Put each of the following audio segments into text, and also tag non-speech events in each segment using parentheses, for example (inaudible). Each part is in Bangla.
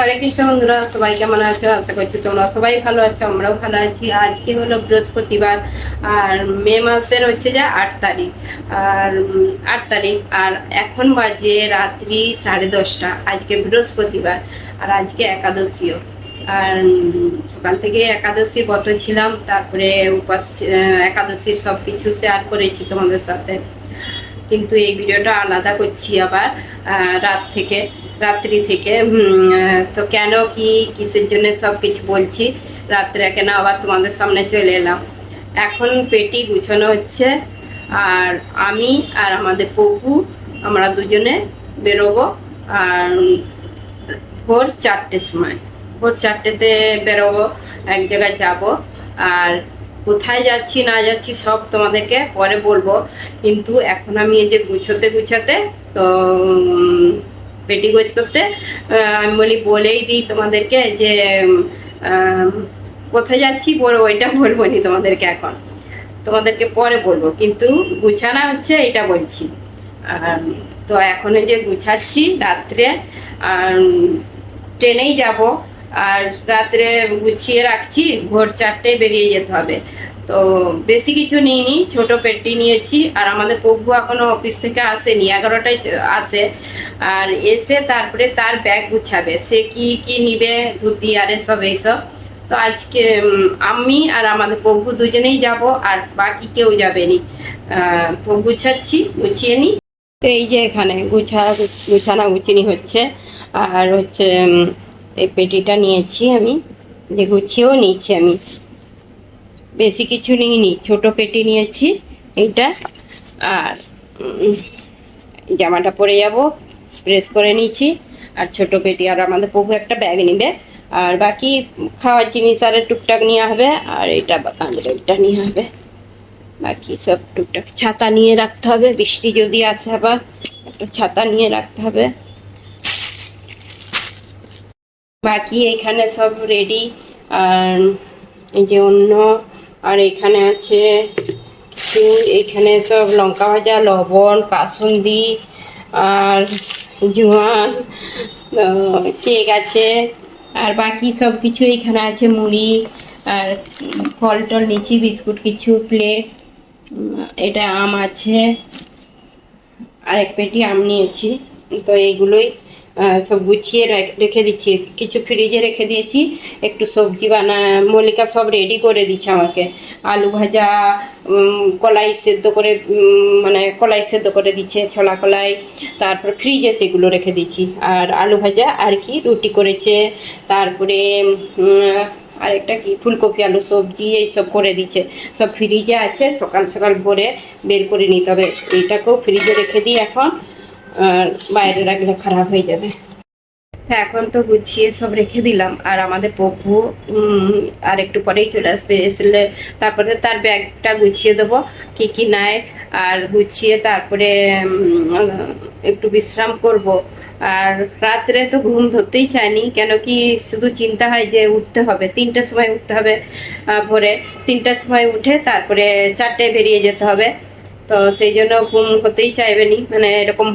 হরে কৃষ্ণ বন্ধুরা, সবাই কেমন আছো? আশা করছি তোমরা সবাই ভালো আছো, আমরাও ভালো আছি। আজকে হলো বৃহস্পতিবার, আর মে মাসের হচ্ছে যে আট তারিখ। আর আট তারিখ, আর এখন বাজে রাত্রি সাড়ে দশটা, আজকে বৃহস্পতিবার, আর আজকে একাদশীও। আর সকাল থেকে একাদশী ব্রত ছিলাম, তারপরে উপাস একাদশীর সব কিছু শেয়ার করেছি তোমাদের সাথে। কিন্তু এই ভিডিওটা আলাদা করছি আবার রাত থেকে। রাত্রি থেকে তো কেন কি, কিসের জন্য সব কিছু বলছি, রাত্রে কেন আবার তোমাদের সামনে চলে এলাম। এখন পেটি গুছানো হচ্ছে, আর আমি আর আমাদের পপু, আমরা দুজনে বেরোবো, আর ভোর চারটের সময়। ভোর চারটেতে বেরোবো, এক জায়গায় যাব, আর কোথায় যাচ্ছি, না যাচ্ছি সব তোমাদেরকে পরে বলব, কিন্তু এখন আমি এই যে গুছোতে গুছাতে, তো উম, পেটি গোছ করতে আমি বলি বলেই দিই তোমাদেরকে যে কোথায় যাচ্ছি বলব ওইটা বলব নি তোমাদেরকে এখন। তোমাদেরকে পরে বলব কিন্তু গুছানো হচ্ছে এটা বলছি। তো এখন যে গুছাচ্ছি রাত্রে ট্রেনেই যাব আর রাত্রে গুছিয়ে রাখছি ভোর চারটে বেরিয়ে যেতে হবে। তো বেশি কিছু নিইনি ছোট পেটি নিয়েছি আর আমাদের প্রভু এখনও অফিস থেকে আসেনি এগারোটায় আসে। আর এসে তারপরে তার ব্যাগ গুছাবে সে কি কি নিবে ধুতি আর এসব এইসব। তো আজকে আমি আর আমাদের প্রভু দুজনেই যাব আর বাকি কেউ যাবে নি। আহ, তো গুছাচ্ছি গুছিয়ে নিই তো এই যে এখানে গুছা গুছানা গুছিনি হচ্ছে। আর হচ্ছে এই পেটিটা নিয়েছি আমি যে গুছিয়েও নিয়েছি আমি। বেশি কিছু নিইনি, ছোট পেটি নিয়েছি, এইটা, আর জামাটা পরে যাব প্রেস করে নিয়েছি, আর ছোট পেটি, আর আমাদের প্রভু একটা ব্যাগ নিবে, আর বাকি খাওয়ার জিনিস আর টুকটাক নিয়ে হবে, আর এটা এটা নিয়ে হবে, বাকি সব টুকটাক ছাতা নিয়ে রাখতে হবে, বৃষ্টি যদি আসে আবার, একটা ছাতা নিয়ে রাখতে হবে। বাকি এখানে সব রেডি আর এই যে অন্য আর এখানে আছে এখানে সব লঙ্কা ভাজা, লবণ, কাসুন্দি আর জোয়ান কেক আছে। আর বাকি সব কিছু এখানে আছে, মুড়ি আর ফল টল নিচ্ছি বিস্কুট কিছু, প্লেট এটা আম আছে। আর এক পেটি আম নিয়েছি। তো এইগুলোই সব গুছিয়ে রেখ- দিচ্ছি। কিছু ফ্রিজে রেখে দিয়েছি। একটু সবজি বানা মল্লিকা সব রেডি করে দিচ্ছে আমাকে। আলু ভাজা কলাই সেদ্ধ করে মানে কলাই সেদ্ধ করে দিচ্ছে ছোলা কলাই তারপর ফ্রিজে সেগুলো রেখে দিচ্ছি আর আলু ভাজা আর কি রুটি করেছে। তারপরে উম, আরেকটা কি ফুলকপি আলু সবজি এইসব করে দিচ্ছে। সব ফ্রিজে আছে সকাল সকাল ভোরে বের করে নিতে হবে। এইটাকেও ফ্রিজে রেখে দিই এখন। আর বাইরে রাখলে খারাপ হয়ে যাবে। এখন তো গুছিয়ে সব রেখে দিলাম। আর আমাদের পপু আর একটু পরেই চলে আসবে এসলে তারপরে তার ব্যাগটা গুছিয়ে দেবো, কি কি নাই আর গুছিয়ে তারপরে একটু বিশ্রাম করব। আর রাত্রে তো ঘুম ধরতেই চায়নি, কেন কি শুধু চিন্তা হয় যে উঠতে হবে। তিনটার সময় উঠতে হবে ভোরে। তিনটার সময় উঠে তারপরে চারটে বেরিয়ে যেতে হবে। তো সেই জন্য ঘুম হতেই চাইবে নি। মানে এরকম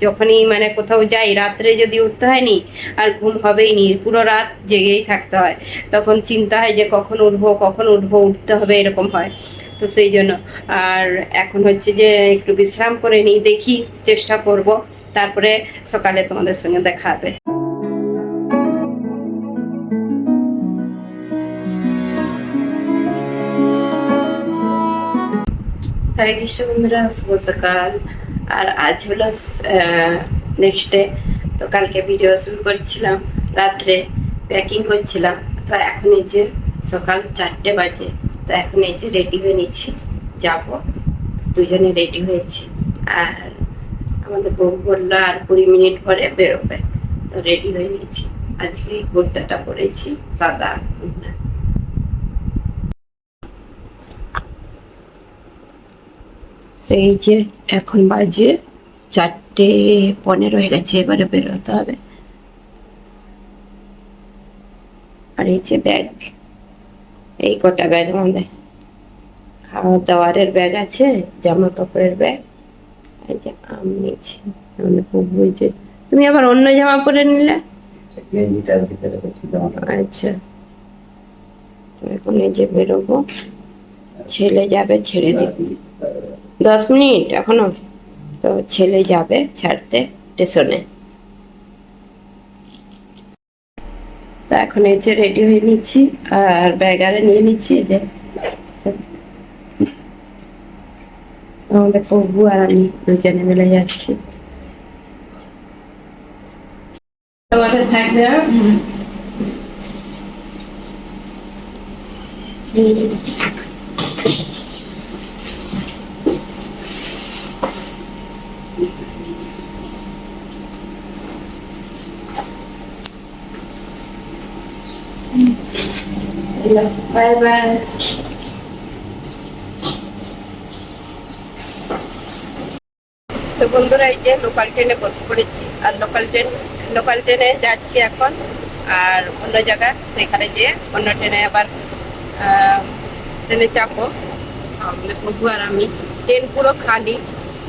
যখনই মানে কোথাও যাই, রাত্রে যদি উঠতে হয়নি আর ঘুম হবেই নি, পুরো রাত জেগেই থাকতে হয়। তখন চিন্তা হয় যে কখন উঠবো কখন উঠবো, উঠতে হবে এরকম হয়। তো সেই জন্য। আর এখন হচ্ছে যে একটু বিশ্রাম করে নিই দেখি চেষ্টা করব। তারপরে সকালে তোমাদের সঙ্গে দেখা হবে। হরে কৃষ্ণ বন্ধুরা শুভ সকাল আর আজ হলো নেক্সট ডে তো কালকে ভিডিও শুরু করছিলাম, রাত্রে প্যাকিং করছিলাম। তো এখন এই যে সকাল চারটে বাজে, তো এখন এই যে রেডি হয়ে নিচ্ছি, যাব। দুজনে রেডি হয়েছি। আর আমাদের বউ বলল, আর কুড়ি মিনিট পরে বেরোবে। তো রেডি হয়ে নিয়েছি। আজকে কুর্তাটা পরেছি, সাদা। এই যে এখন বাজে চারটে পনেরো হয়ে গেছে, এবারে বেরোতে হবে। আর এই যে ব্যাগ, এই কটা ব্যাগ আমাদের। খাওয়া দাওয়ারের ব্যাগ আছে জামা কাপড়ের ব্যাগ। এই যে আম নিয়েছি, আমাদের যে তুমি আবার অন্য জামা পরে নিলে? আচ্ছা। তো এখন এই যে বেরোবো, ছেলে যাবে, ছেড়ে দিতে দশ মিনিট এখনও। তো ছেলে যাবে ছাড়তে স্টেশনে। তা এখন যে রেডি হয়ে নিচ্ছি আর ব্যাগারে নিয়ে নিচ্ছি যে আমাদের প্রভু আর আমি দুজনে মিলে যাচ্ছি। থাকবে বাই বাই তো বন্ধুরা, এই যে লোকাল ট্রেনে বসে পড়েছি। আর লোকাল ট্রেন লোকাল ট্রেনে যাচ্ছি এখন, আর অন্য জায়গা, সেখানে গিয়ে অন্য ট্রেনে আবার ট্রেনে চাপবো। আমাদের বন্ধু আর আমি। ট্রেন পুরো খালি।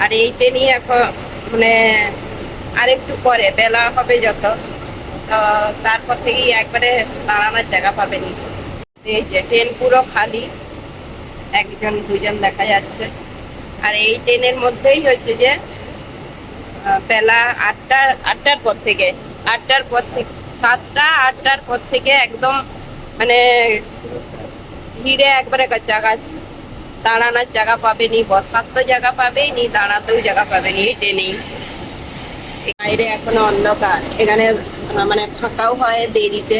আর এই ট্রেনই এখন মানে আরেকটু পরে, বেলা হবে যত। তারপর থেকেই একবারে দাঁড়ানোর জায়গা পাবেনি। এই যে ট্রেন পুরো খালি, একজন, দুজন দেখা যাচ্ছে। আর এই ট্রেনের মধ্যেই হচ্ছে যে বেলা আটটা, আটটার পর থেকে, আটটার পর থেকে, সাতটা, আটটার পর থেকে একদম মানে ভিড়ে একবারে গাছ দাঁড়ানোর জায়গা পাবেনি, বসার তো জায়গা পাবেই নি দাঁড়াতেও জায়গা পাবেনি এই ট্রেনেই। বাইরে এখনও অন্ধকার, এখানে মানে ফাঁকাও হয় দেরিতে।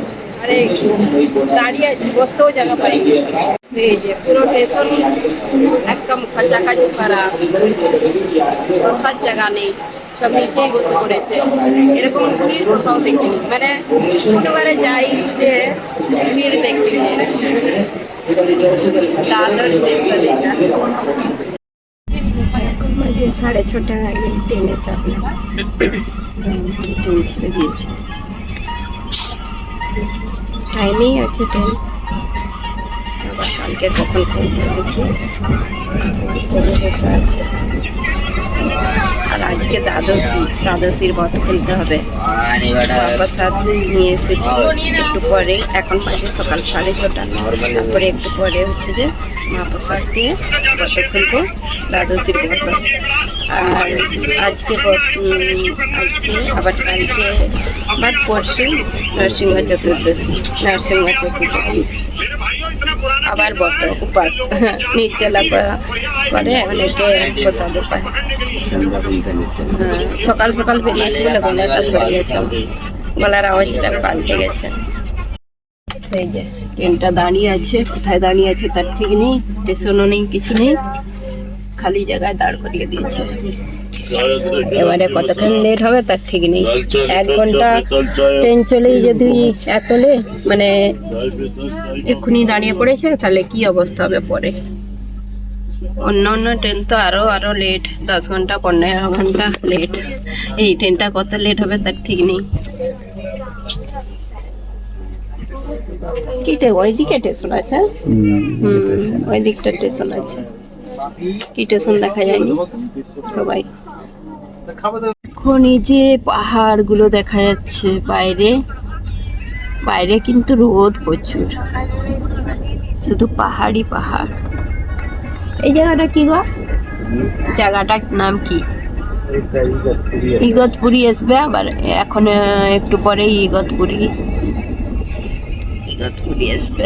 আরে দাঁড়িয়ে বসতেও জায়গা পাইনি এই যে পুরো স্টেশন একদম খাঁচাখাঁচি করা বসার জায়গা নেই সব নিচেই বসে পড়েছে। এরকম ভিড় কোথাও দেখিনি। মানে কোনোবারে যাই যে ভিড় বাজে সাড়ে ছটা আগে ট্রেনে চাপলাম। (coughs) ট্রেন ছেড়ে দিয়েছে। টাইমেই আছে ট্রেন আবার কালকে কখন পৌঁছে দেখি। আছে। আর আজকে দ্বাদশী। দ্বাদশীর বধ খুলতে হবে। প্রসাদ নিয়ে এসেছি। একটু পরে, এখন বাজে সকাল সাড়ে ছটা। তারপরে একটু পরে হচ্ছে যে মা প্রসাদ দিয়ে বত খুলবো। দ্বাদশীর ব্রত আর আজকে আজকে আবার কালকে আবার পরশু নরসিংহ চতুর্দশী নরসিংহ চতুর্দশী। আবার বত উপাস (laughs) নির্জলা করে অনেকে প্রসাদ উপায় হ্যাঁ, সকাল সকাল বেরিয়েছি বলে গলাটা ধরে গেছে। গলার আওয়াজটা পাল্টে গেছে। এই যে ট্রেনটা দাঁড়িয়ে আছে কোথায় দাঁড়িয়ে আছে তার ঠিক নেই স্টেশনও নেই কিছু নেই। খালি জায়গায় দাঁড় করিয়ে দিয়েছে। এবারে কতক্ষণ লেট হবে তার ঠিক নেই। এক ঘণ্টা ট্রেন চলেই যদি এত লেট মানে এক্ষুনি দাঁড়িয়ে পড়েছে তাহলে কি অবস্থা হবে পরে? অন্য অন্য ট্রেন তো আরও আরও লেট দশ ঘণ্টা পনেরো ঘণ্টা লেট এই ট্রেনটা কত লেট হবে তার ঠিক নেই। কি ওইদিকে স্টেশন আছে? হুম ওই দিকটা স্টেশন আছে। কি স্টেশন দেখা যায়নি? সবাই। এখন এই যে পাহাড়গুলো দেখা যাচ্ছে বাইরে বাইরে কিন্তু রোদ প্রচুর। শুধু পাহাড়ই পাহাড়। এই জায়গাটা কি গো? জায়গাটার নাম কি? ইগতপুরি আসবে আবার এখন একটু পরে ইগতপুরি। ইগতপুরি আসবে।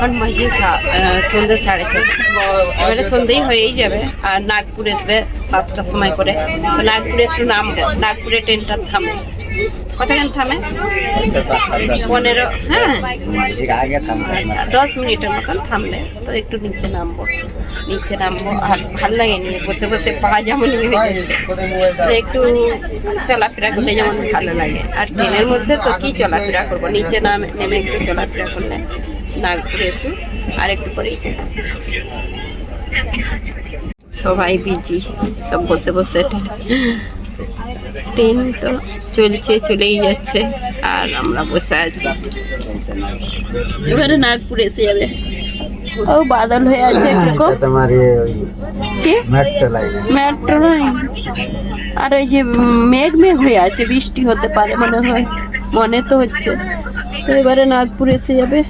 বাজে সা- আহ, সন্ধ্যে সাড়ে ছটা এবারে সন্ধ্যেই হয়েই যাবে আর নাগপুর আসবে সাতটার সময় করে। নাগপুরে একটু নামবো নাগপুরে ট্রেনটা থামে। কতক্ষণ থামে? পনেরো হ্যাঁ। দশ মিনিটের মতন থামলে তো একটু নিচে নামবো নিচে নামবো আর ভালো লাগে নিয়ে বসে বসে পা যেমন সে একটু চলাফেরা করলে যেমন ভালো লাগে। আর ট্রেনের মধ্যে তো কি চলাফেরা করব? নিচে নামে নেমে একটু চলাফেরা করলে। নাগপুরে এসু আর একটু পরেই চলে সবাই বিজি সব বসে বসে। ট্রেন তো চলছে চলেই যাচ্ছে আর আমরা বসে আছি। এবারে নাগপুর এসে যাবে। ও বাদল হয়ে আছে তোমার কি? মেট্রো লাইন আর ওই যে মেঘ মেঘ হয়ে আছে বৃষ্টি হতে পারে মনে হয়। মনে তো হচ্ছে। তো এবারে নাগপুর এসে যাবে।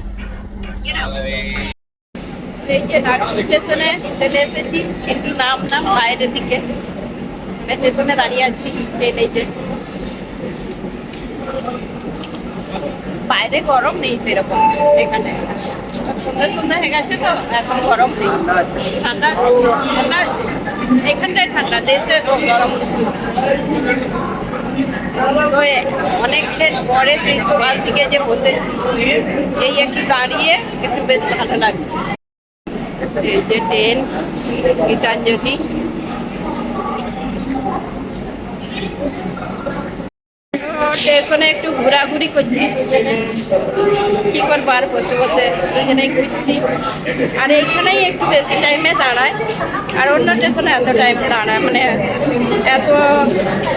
স্টেশনে চলে এসেছি একটু নাম নাম বাইরের দিকে স্টেশনে দাঁড়িয়ে আছি বাইরে গরম নেই সেরকম এখানে সন্ধ্যে সন্ধ্যে হয়ে গেছে তো এখন গরম নেই ঠান্ডা ঠান্ডা আছে এখানটায় ঠান্ডা দেশে গরম। তো অনেকক্ষণ পরে সেই সবার দিকে যে বসেছি, এই একটু দাঁড়িয়ে একটু বেশ ভালো লাগছে। এই যে ট্রেন, গীতাঞ্জলি। স্টেশনে একটু ঘোরাঘুরি করছি। কি করব আর বসে বসে? এখানেই ঘুরছি। আর এইখানেই একটু বেশি টাইমে দাঁড়ায়। আর অন্য স্টেশনে এত টাইম দাঁড়ায় মানে এত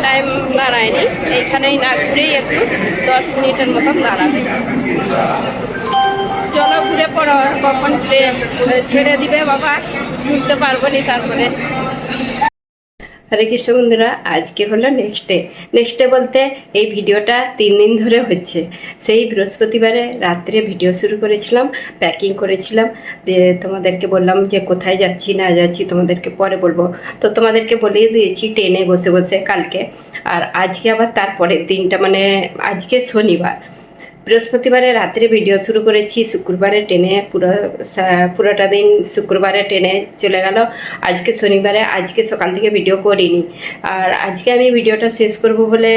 টাইম দাঁড়ায়নি। এইখানেই না ঘুরেই একটু দশ মিনিটের মতন দাঁড়াবে। চলো ঘুরে পড়ো, কখন ছেড়ে দিবে বাবা। ঘুরতে পারব নি তারপরে। হরে কৃষ্ণ বন্ধুরা, আজকে হলো নেক্সট ডে নেক্সট ডে বলতে এই ভিডিওটা তিন দিন ধরে হচ্ছে। সেই বৃহস্পতিবারে রাত্রে ভিডিও শুরু করেছিলাম প্যাকিং করেছিলাম। দিয়ে তোমাদেরকে বললাম যে কোথায় যাচ্ছি, না যাচ্ছি তোমাদেরকে পরে বলব। তো তোমাদেরকে বলেই দিয়েছি ট্রেনে বসে বসে কালকে। আর আজকে আবার তারপরে দিনটা মানে আজকে শনিবার। বৃহস্পতিবারে রাত্রে ভিডিও শুরু করেছি, শুক্রবারে ট্রেনে পুরো পুরোটা দিন শুক্রবারে ট্রেনে চলে গেল। আজকে শনিবারে, আজকে সকাল থেকে ভিডিও করিনি। আর আজকে আমি ভিডিওটা শেষ করব বলে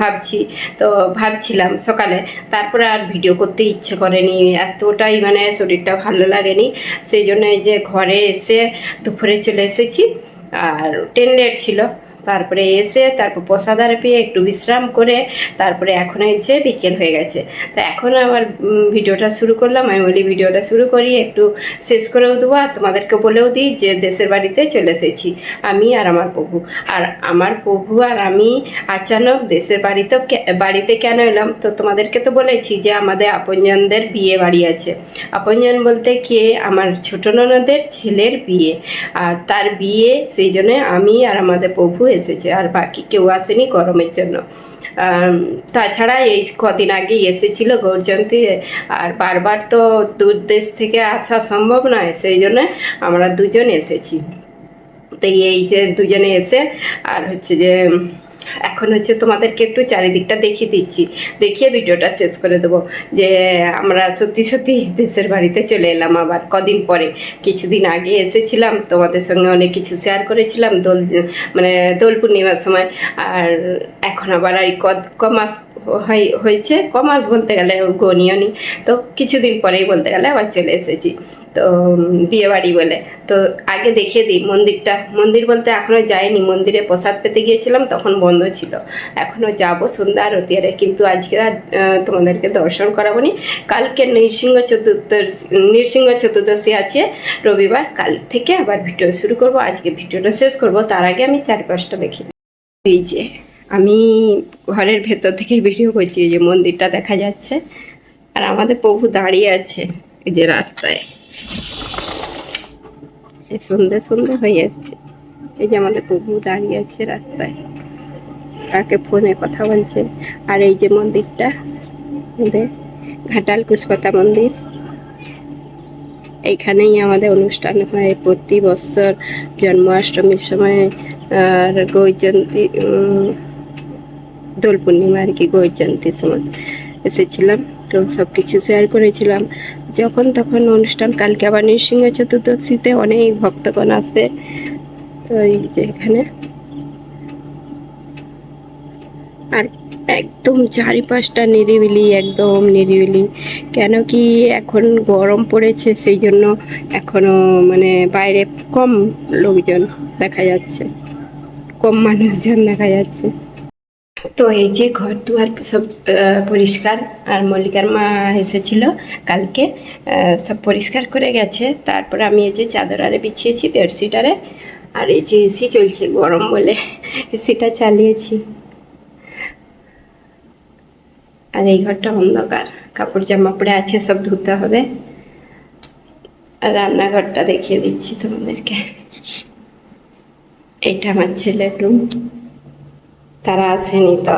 ভাবছি। তো ভাবছিলাম সকালে, তারপরে আর ভিডিও করতে ইচ্ছে করেনি। এতটাই মানে শরীরটা ভালো লাগেনি। সেই জন্য যে ঘরে এসে দুপুরে চলে এসেছি। আর ট্রেন লেট ছিল। তারপরে এসে তারপর প্রসাদার পেয়ে একটু বিশ্রাম করে তারপরে এখন হচ্ছে বিকেল হয়ে গেছে। তো এখন আবার ভিডিওটা শুরু করলাম। আমি বলি ভিডিওটা শুরু করি, একটু শেষ করেও দেবো আর তোমাদেরকে বলেও দিই যে দেশের বাড়িতে চলে এসেছি আমি আর আমার প্রভু। আর আমার প্রভু আর আমি আচানক দেশের বাড়িতে বাড়িতে কেন এলাম? তো তোমাদেরকে তো বলেছি যে আমাদের আপনজনদের বিয়ে বাড়ি আছে। আপনজন বলতে কে? আমার ছোট ননদের ছেলের বিয়ে। আর তার বিয়ে, সেই জন্য আমি আর আমাদের প্রভু এসেছে, আর বাকি কেউ আসেনি গরমের জন্য। তাছাড়া এই কদিন আগে এসেছিল গৌরজয়ন্তী আর বারবার তো দূর দেশ থেকে আসা সম্ভব নয়, সেই জন্য আমরা দুজন এসেছি। তো এই যে দুজনে এসে, আর হচ্ছে যে এখন হচ্ছে তোমাদেরকে একটু চারিদিকটা দেখিয়ে দিচ্ছি। দেখিয়ে ভিডিওটা শেষ করে দেবো। যে আমরা সত্যি সত্যি দেশের বাড়িতে চলে এলাম আবার কদিন পরে। কিছুদিন আগে এসেছিলাম, তোমাদের সঙ্গে অনেক কিছু শেয়ার করেছিলাম দোল মানে দোল পূর্ণিমার সময়। আর এখন আবার আর ক- মাস হয়- হয়েছে। ক মাস বলতে গেলে গনিও নি তো কিছুদিন পরেই বলতে গেলে আবার চলে এসেছি। তো উম, বিয়ে বাড়ি বলে। তো আগে দেখিয়ে দিই মন্দিরটা। মন্দির বলতে এখনও যাইনি। মন্দিরে প্রসাদ পেতে গিয়েছিলাম তখন বন্ধ ছিল। এখনও যাব সন্ধ্যা আরতি আরে কিন্তু আজকে আর তোমাদেরকে দর্শন করাবো নি কালকে নৃসিংহ চতুর্দশী নৃসিংহ চতুর্দশী আছে। রবিবার কাল থেকে আবার ভিডিও শুরু করব। আজকে ভিডিওটা শেষ করব। তার আগে আমি চারপাশটা দেখি। এই যে আমি ঘরের ভেতর থেকে ভিডিও করছি। যে মন্দিরটা দেখা যাচ্ছে। আর আমাদের প্রভু দাঁড়িয়ে আছে এই যে রাস্তায়। সন্ধে সন্ধে হয়ে আসছে। এই যে আমাদের প্রভু দাঁড়িয়ে আছে রাস্তায়। কাকে ফোনে কথা বলছে। আর এই যে মন্দিরটা, আমাদের ঘাটাল কুশপাতা মন্দির। এইখানেই আমাদের অনুষ্ঠান হয় প্রতি বছর জন্মাষ্টমীর সময়। আর গৈজয়ন্তী দোল পূর্ণিমা আর কি গৈজয়ন্তীর সময় এসেছিলাম। তো সব কিছু শেয়ার করেছিলাম। যখন তখন অনুষ্ঠান, কালকে আবার নৃসিংহ চতুর্দশীতে অনেক ভক্তগণ আসবে। তো এই যে এখানে। আর একদম চারিপাশটা নিরিবিলি, একদম নিরিবিলি। কেন কি এখন গরম পড়েছে, সেই জন্য এখনও মানে বাইরে কম লোকজন দেখা যাচ্ছে। কম মানুষজন দেখা যাচ্ছে। তো এই যে ঘর দুয়ার সব পরিষ্কার আর মল্লিকার মা এসেছিল কালকে সব পরিষ্কার করে গেছে। তারপর আমি এই যে চাদর আরে বিছিয়েছি, বেডশিট আরে, আর এই যে এসি চলছে, গরম বলে এসিটা চালিয়েছি। আর এই ঘরটা অন্ধকার, কাপড় জামা পরে আছে, সব ধুতে হবে। আর রান্নাঘরটা দেখিয়ে দিচ্ছি তোমাদেরকে। এটা আমার ছেলের রুম তারা আসেনি তো।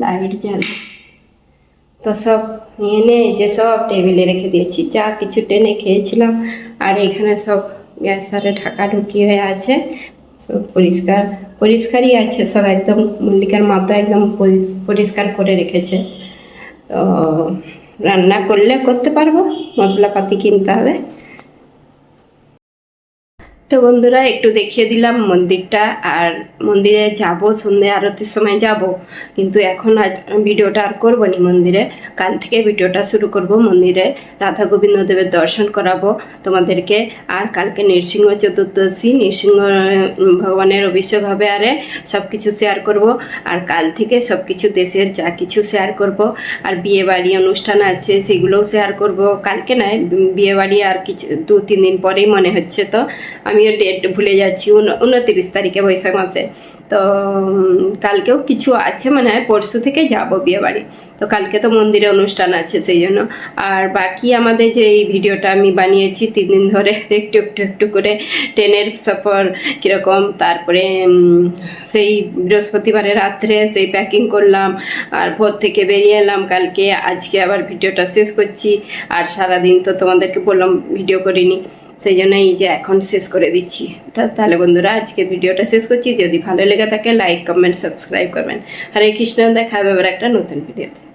লাইট জাল তো সব এনে যে সব টেবিলে রেখে দিয়েছি। যা কিছু টেনে খেয়েছিলাম, আর এখানে সব গ্যাস সারে ঢাকা ঢুকি হয়ে আছে। সব পরিষ্কার, পরিষ্কারই আছে, সব একদম মল্লিকার মতো একদম পরিষ্কার করে রেখেছে। তো রান্না করলে করতে পারব, মশলাপাতি কিনতে হবে। তো বন্ধুরা, একটু দেখিয়ে দিলাম মন্দিরটা। আর মন্দিরে যাব সন্ধ্যে আরতির সময় যাব। কিন্তু এখন ভিডিওটা আর করব নি মন্দিরে। কাল থেকে ভিডিওটা শুরু করব মন্দিরে। রাধা গোবিন্দ দেবের দর্শন করাবো তোমাদেরকে। আর কালকে নৃসিংহ চতুর্দশী, নৃসিংহ ভগবানের অভিষেক হবে আরে সব কিছু শেয়ার করব। আর কাল থেকে সব কিছু দেশের যা কিছু শেয়ার করব। আর বিয়ে বাড়ি অনুষ্ঠান আছে, সেগুলোও শেয়ার করব। কালকে নয় বিয়ে বাড়ি আর কিছু দু তিন দিন পরেই মনে হচ্ছে তো। আমিও ডেট ভুলে যাচ্ছি, উন- উনত্রিশ তারিখে বৈশাখ মাসে। তো কালকেও কিছু আছে মানে পরশু থেকে যাব বিয়ে বাড়ি তো কালকে তো মন্দিরে অনুষ্ঠান আছে সেই জন্য। আর বাকি আমাদের যে এই ভিডিওটা আমি বানিয়েছি, তিন দিন ধরে (laughs) একটু একটু একটু করে ট্রেনের সফর কীরকম, তারপরে সেই বৃহস্পতিবারে রাত্রে সেই প্যাকিং করলাম, আর ভোর থেকে বেরিয়ে এলাম কালকে। আজকে আবার ভিডিওটা শেষ করছি। আর সারাদিন তো তোমাদেরকে বললাম ভিডিও করিনি। সেই জন্য এই যে এখন শেষ করে দিচ্ছি। তাহলে বন্ধুরা, আজকে ভিডিওটা শেষ করছি। যদি ভালো লেগে থাকে লাইক কমেন্ট সাবস্ক্রাইব করবেন। হরে কৃষ্ণ, দেখা হবে একটা নতুন ভিডিওতে।